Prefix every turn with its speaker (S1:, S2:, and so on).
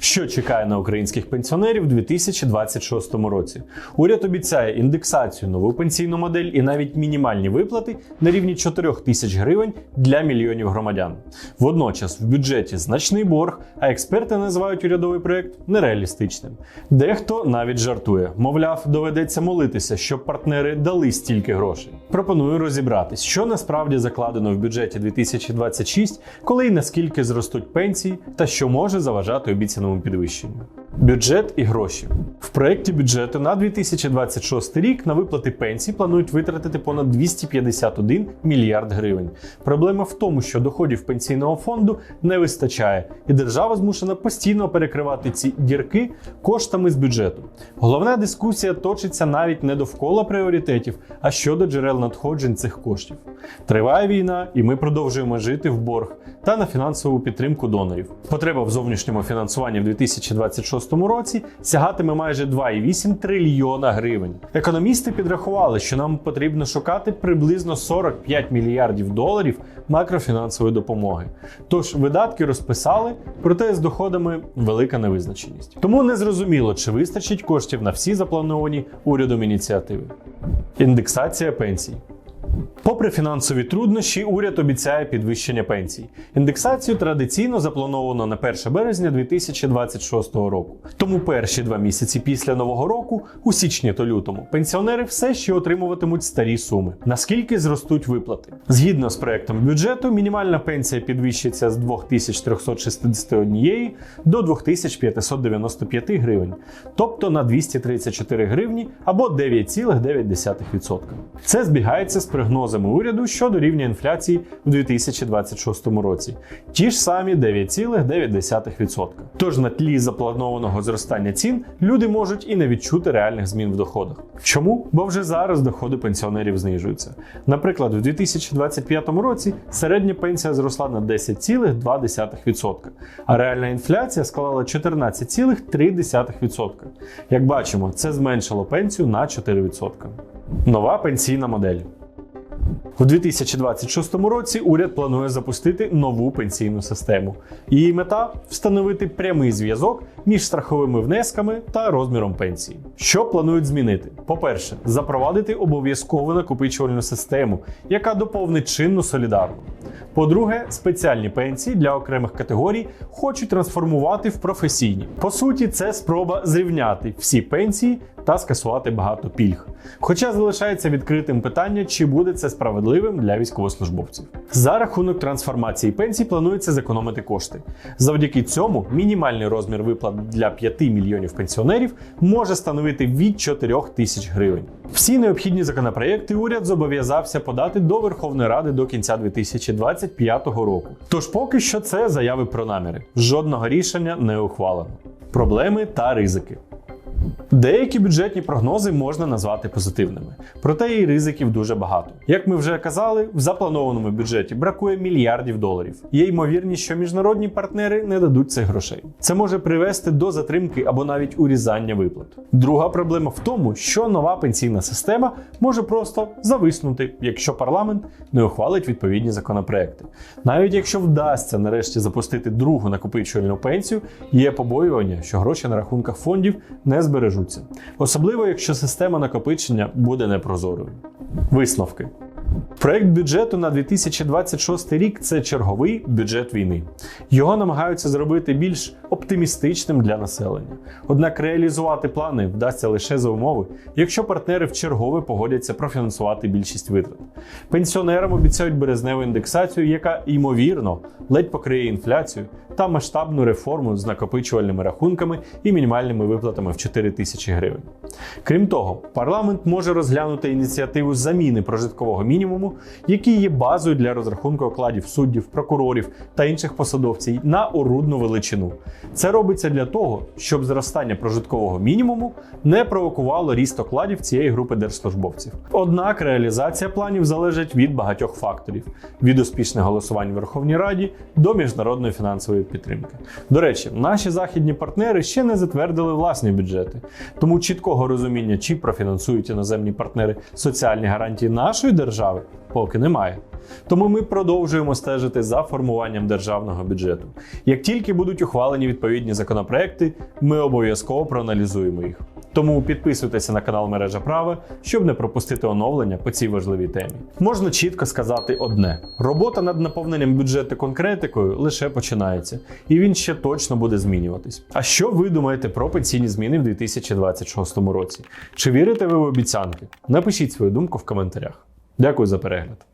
S1: Що чекає на українських пенсіонерів у 2026 році? Уряд обіцяє індексацію, нову пенсійну модель і навіть мінімальні виплати на рівні 4 тисяч гривень для мільйонів громадян. Водночас в бюджеті значний борг, а експерти називають урядовий проект нереалістичним. Дехто навіть жартує, мовляв, доведеться молитися, щоб партнери дали стільки грошей. Пропоную розібратись, що насправді закладено в бюджеті 2026, коли і наскільки зростуть пенсії, та що може заважати обіцяному підвищенню. Бюджет і гроші в проєкті бюджету на 2026 рік на виплати пенсій планують витратити понад 251 мільярд гривень. Проблема в тому, що доходів пенсійного фонду не вистачає, і держава змушена постійно перекривати ці дірки коштами з бюджету. Головна дискусія точиться навіть не довкола пріоритетів, а щодо джерел надходжень цих коштів. Триває війна, і ми продовжуємо жити в борг та на фінансову підтримку донорів. Потреба в зовнішньому фінансуванні в 2026 році сягатиме майже 2,8 трильйона гривень. Економісти підрахували, що нам потрібно шукати приблизно 45 мільярдів доларів макрофінансової допомоги. Тож видатки розписали, проте з доходами велика невизначеність. Тому незрозуміло, чи вистачить коштів на всі заплановані урядом ініціативи. Індексація пенсій. Попри фінансові труднощі, уряд обіцяє підвищення пенсій. Індексацію традиційно заплановано на 1 березня 2026 року. Тому перші два місяці після нового року, у січні та лютому, пенсіонери все ще отримуватимуть старі суми. Наскільки зростуть виплати? Згідно з проектом бюджету, мінімальна пенсія підвищиться з 2361 до 2595 гривень, тобто на 234 гривні або 9,9%. Це збігається з прогнозами уряду щодо рівня інфляції у 2026 році. Ті ж самі 9,9%. Тож на тлі запланованого зростання цін люди можуть і не відчути реальних змін в доходах. Чому? Бо вже зараз доходи пенсіонерів знижуються. Наприклад, у 2025 році середня пенсія зросла на 10,2%, а реальна інфляція склала 14,3%. Як бачимо, це зменшило пенсію на 4%. Нова пенсійна модель. У 2026 році уряд планує запустити нову пенсійну систему. Її мета встановити прямий зв'язок між страховими внесками та розміром пенсії. Що планують змінити? По-перше, запровадити обов'язкову накопичувальну систему, яка доповнить чинну солідарну. По-друге, спеціальні пенсії для окремих категорій хочуть трансформувати в професійні. По суті, це спроба зрівняти всі пенсії та скасувати багато пільг. Хоча залишається відкритим питання, чи буде це справедливим для військовослужбовців. За рахунок трансформації пенсій планується зекономити кошти. Завдяки цьому мінімальний розмір виплат для 5 мільйонів пенсіонерів може становити від 4 тисяч гривень. Всі необхідні законопроекти уряд зобов'язався подати до Верховної Ради до кінця 2025 року. Тож поки що це заяви про наміри. Жодного рішення не ухвалено. Проблеми та ризики. Деякі бюджетні прогнози можна назвати позитивними, проте і ризиків дуже багато. Як ми вже казали, в запланованому бюджеті бракує мільярдів доларів. Є ймовірність, що міжнародні партнери не дадуть цих грошей. Це може привести до затримки або навіть урізання виплат. Друга проблема в тому, що нова пенсійна система може просто зависнути, якщо парламент не ухвалить відповідні законопроекти. Навіть якщо вдасться нарешті запустити другу накопичувальну пенсію, є побоювання, що гроші на рахунках фондів не збережуться, особливо якщо система накопичення буде непрозорою. Висновки. Проект бюджету на 2026 рік це черговий бюджет війни. Його намагаються зробити більш оптимістичним для населення. Однак реалізувати плани вдасться лише за умови, якщо партнери в чергове погодяться профінансувати більшість витрат. Пенсіонерам обіцяють березневу індексацію, яка ймовірно ледь покриє інфляцію та масштабну реформу з накопичувальними рахунками і мінімальними виплатами в 4 тисячі гривень. Крім того, парламент може розглянути ініціативу заміни прожиткового мінімуму, який є базою для розрахунку окладів суддів, прокурорів та інших посадовців на орудну величину. Це робиться для того, щоб зростання прожиткового мінімуму не провокувало ріст окладів цієї групи держслужбовців. Однак реалізація планів залежить від багатьох факторів: від успішних голосувань в Верховній Раді до міжнародної фінансової підтримки. До речі, наші західні партнери ще не затвердили власні бюджети, тому чіткого розуміння, чи профінансують іноземні партнери соціальні гарантії нашої держави. Держави поки немає. Тому ми продовжуємо стежити за формуванням державного бюджету. Як тільки будуть ухвалені відповідні законопроекти, ми обов'язково проаналізуємо їх. Тому підписуйтеся на канал Мережа Права, щоб не пропустити оновлення по цій важливій темі. Можна чітко сказати одне: робота над наповненням бюджету конкретикою лише починається, і він ще точно буде змінюватись. А що ви думаєте про пенсійні зміни в 2026 році? Чи вірите ви в обіцянки? Напишіть свою думку в коментарях. Дякую за перегляд.